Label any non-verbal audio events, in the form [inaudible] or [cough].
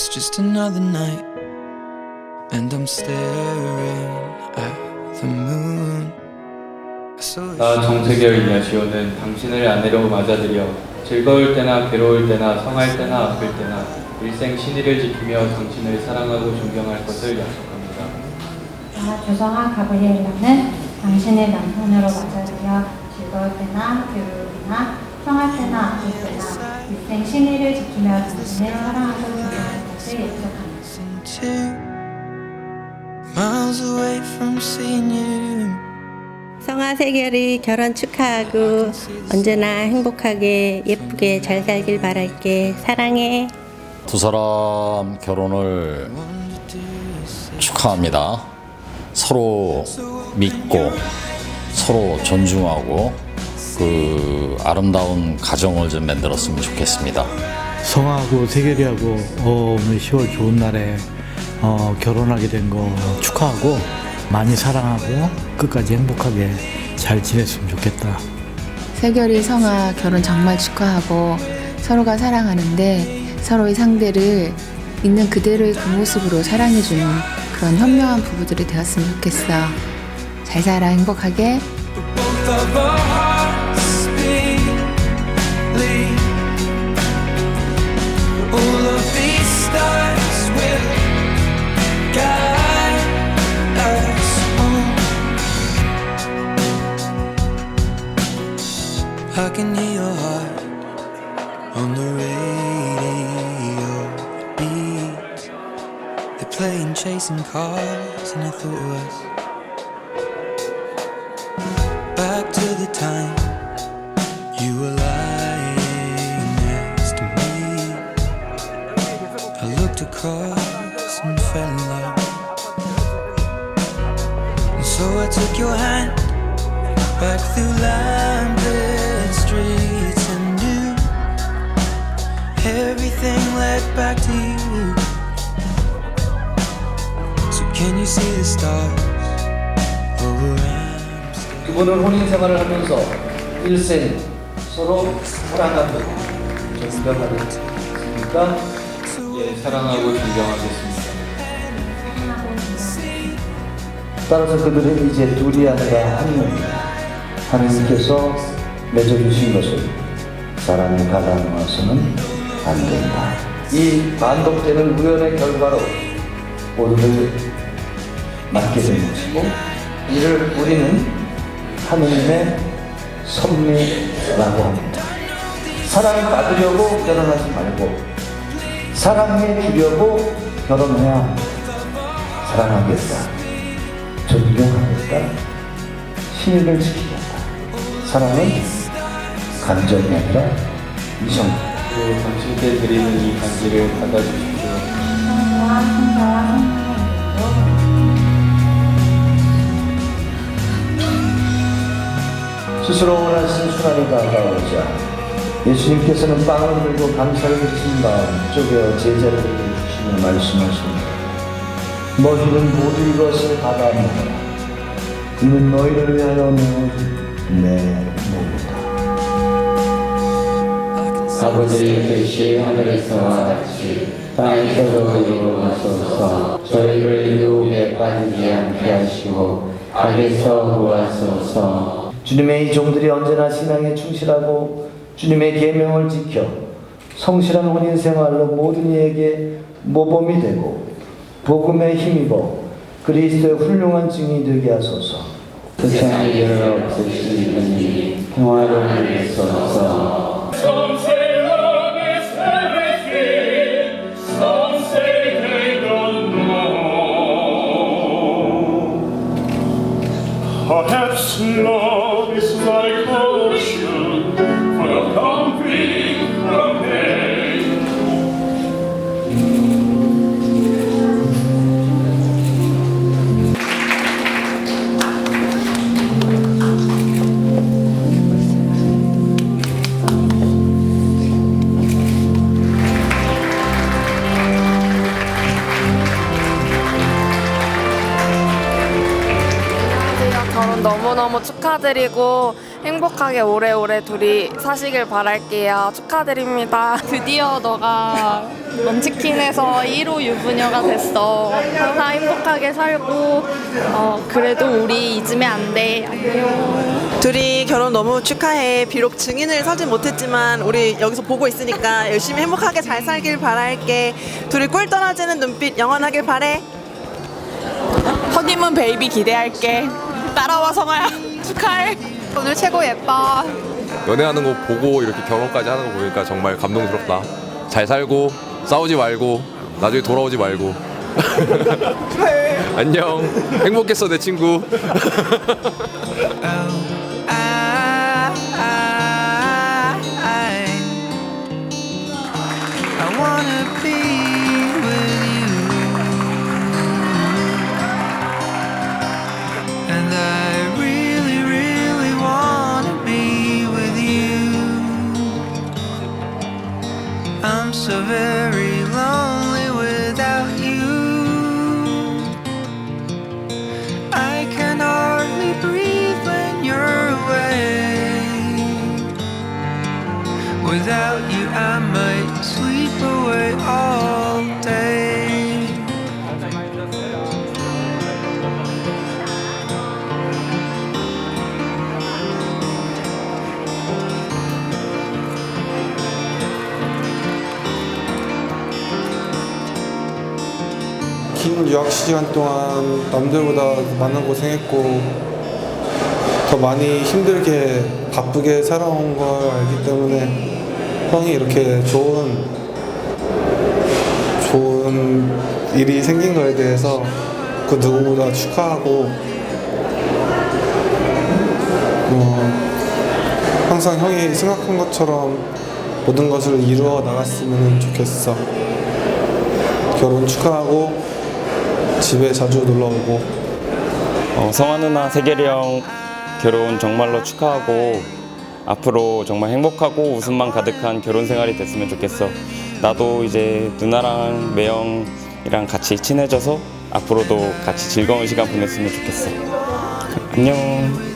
It's just another night, and I'm staring at the moon. 나 정세결 이냐시오는 당신을 아내로 맞아들여 즐거울 때나 괴로울 때나 성할 때나 아플 때나 일생 신의를 지키며 당신을 사랑하고 존경할 것을 약속합니다. 나 조성아 가브리엘라는 당신의 남편으로 맞아들여 즐거울 때나 괴로울 때나 성할 때나 아플 때나 일생 신의를 지키며 당신을 사랑하고 성화 세결이 결혼 축하하고 언제나 행복하게 예쁘게 잘 살길 바랄게 사랑해 두 사람 결혼을 축하합니다. 서로 믿고 서로 존중하고 그 아름다운 가정을 좀 만들었으면 좋겠습니다. 성하고 세결이하고 어, 오늘 10월 좋은 날에 어, 결혼하게 된 거 축하하고 많이 사랑하고 끝까지 행복하게 잘 지냈으면 좋겠다. 세결이 성아 결혼 정말 축하하고 서로가 사랑하는데 서로의 상대를 있는 그대로의 그 모습으로 사랑해주는 그런 현명한 부부들이 되었으면 좋겠어. 잘 살아 행복하게. I can hear your heart on the radio. They're playing chasing cars, and I thought it was back to the time you were lying next to me. I looked across and fell in love. And so I took your hand back through lamplit everything led back to you. So can you see the stars over 분은 혼인 생활을 하면서 일생 서로 사랑하고 존경하겠습니까? 예, 사랑하고 존경하겠습니다. 따라서 그들은 이제 둘이 아니라 한 몸이다. 하나님께서 맺어주신 것을 사람이 가다놓아서는 안 된다. 이 반복되는 우연의 결과로 우리를 맞게 된 것이고 이를 우리는 하느님의 섭리라고 합니다. 사랑을 받으려고 결혼하지 말고 사랑해 주려고 결혼해야. 사랑하겠다. 존경하겠다. 신의를 지키겠다. 사랑은 감정이 아니라 이성. 그리고 당신께 드리는 이 간지를 받아주십시오. 성부와 성자와 스스로 원하신 순환이 다가오자 예수님께서는 빵을 들고 감사를 드신 다음 쪼개어 제자들에게 주시며 말씀하십니다. 너희는 모두 이것을 받아 먹어라. 이는 너희를 위하여 놓은 내 몸이다. 아버지 뜻이 하늘에서와 같이 땅에서도 이루어소서 저희를 유혹에 빠지지 않게 하시고 악에서 구하소서 주님의 이 종들이 언제나 신앙에 충실하고 주님의 계명을 지켜 성실한 혼인 생활로 모든 이에게 모범이 되고 복음에 힘입어 그리스도의 훌륭한 증인이 되게 하소서. 세상의 일을 없으신 분이 평화를 위해서 서 너무 축하드리고 행복하게 오래오래 둘이 사시길 바랄게요. 축하드립니다. [laughs] 드디어 너가 런치킨에서 1호 유부녀가 됐어. 항상 행복하게 살고 어, 그래도 우리 잊으면 안 돼. 안녕. 둘이 결혼 너무 축하해. 비록 증인을 서진 못했지만 우리 여기서 보고 있으니까 [laughs] 열심히 행복하게 잘 살길 바랄게. 둘이 꿀 떨어지는 눈빛 영원하길 바래. 허니문 베이비 기대할게. 따라와 성아야. 축하해. 오늘 최고 예뻐. 연애하는 거 보고 이렇게 결혼까지 하는 거 보니까 정말 감동스럽다. 잘 살고 싸우지 말고 나중에 돌아오지 말고. [laughs] 안녕. 행복했어 내 친구. I [laughs] wanna [laughs] 긴 유학 시간 동안 남들보다 많은 고생했고 더 많이 힘들게 바쁘게 살아온 걸 알기 때문에 형이 이렇게 좋은 좋은 일이 생긴 거에 대해서 그 누구보다 축하하고 뭐 항상 형이 생각한 것처럼 모든 것을 이루어 나갔으면 좋겠어. 결혼 축하하고 집에 자주 놀러 오고 어, 성화 누나 세결이 형 결혼 정말로 축하하고 앞으로 정말 행복하고 웃음만 가득한 결혼 생활이 됐으면 좋겠어. 나도 이제 누나랑 매형이랑 같이 친해져서 앞으로도 같이 즐거운 시간 보냈으면 좋겠어. 안녕.